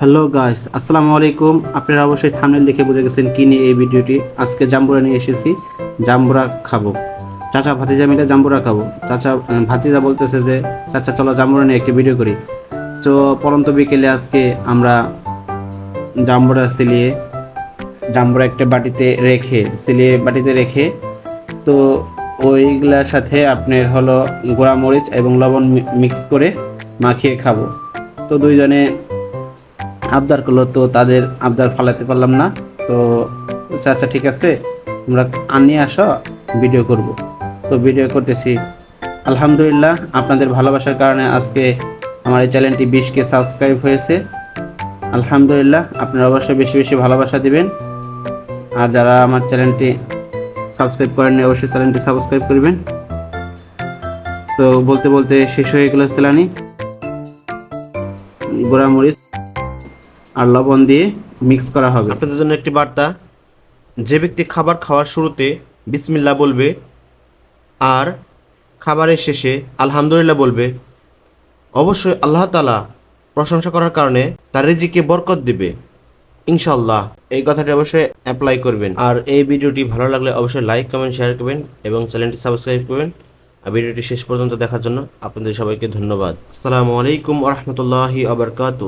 Hello guys আসসালামু আলাইকুম আপনারা অবশ্যই থামনেল দেখে বুঝে গেছেন কি নিয়ে এই ভিডিওটি। আজকে জাম্বুরা নিয়ে এসেছি। জাম্বুরা খাব। চাচা ভাতিজা মিলে জাম্বুরা খাব। চাচা ভাতিজা বলতেছে যে, চাচা, চলো জাম্বুরা নিয়ে একটি ভিডিও করি। তো পরন্ত বিকেলে আজকে আমরা জাম্বুরা সিলিয়ে, জাম্বুরা একটা বাটিতে রেখে, সিলিয়ে বাটিতে রেখে, তো ওইগুলার সাথে আপনার হলো গোড়া মরিচ এবং লবণ মিক্স করে মাখিয়ে খাব। তো দুইজনে আবদার করল, তো তাদের আবদার ফালাতে পারলাম না। তো আচ্ছা ঠিক আছে, তোমরা আনিয়ে আসো ভিডিও করব। তো ভিডিও করতেছি। আলহামদুলিল্লাহ, আপনাদের ভালোবাসার কারণে আজকে আমার এই চ্যানেলটি বিশকে সাবস্ক্রাইব হয়েছে। আলহামদুলিল্লাহ, আপনারা অবশ্যই বেশি বেশি ভালোবাসা দিবেন। আর যারা আমার চ্যানেলটি সাবস্ক্রাইব করেননি অবশ্যই চ্যানেলটি সাবস্ক্রাইব করবেন। তো বলতে বলতে শেষ হয়ে গেল সেলানি। গোড়ামরিচ। আর লবণ দিয়ে মিক্স করা হবে। আপনাদের জন্য একটি বার্তা। যে ব্যক্তি খাবার খাওয়ার শুরুতে বিসমিল্লা বলবে আর খাবারের শেষে আলহামদুলিল্লাহ বলবে, অবশ্যই আল্লাহ তালা প্রশংসা করার কারণে তার রিজিকে বরকত দিবে। ইনশাল্লাহ এই কথাটি অবশ্যই অ্যাপ্লাই করবেন। আর এই ভিডিওটি ভালো লাগলে অবশ্যই লাইক কমেন্ট শেয়ার করবেন এবং চ্যানেলটি সাবস্ক্রাইব করবেন। আর ভিডিওটি শেষ পর্যন্ত দেখার জন্য আপনাদের সবাইকে ধন্যবাদ। আসসালামু আলাইকুম রহমতুল্লাহি আবরকাত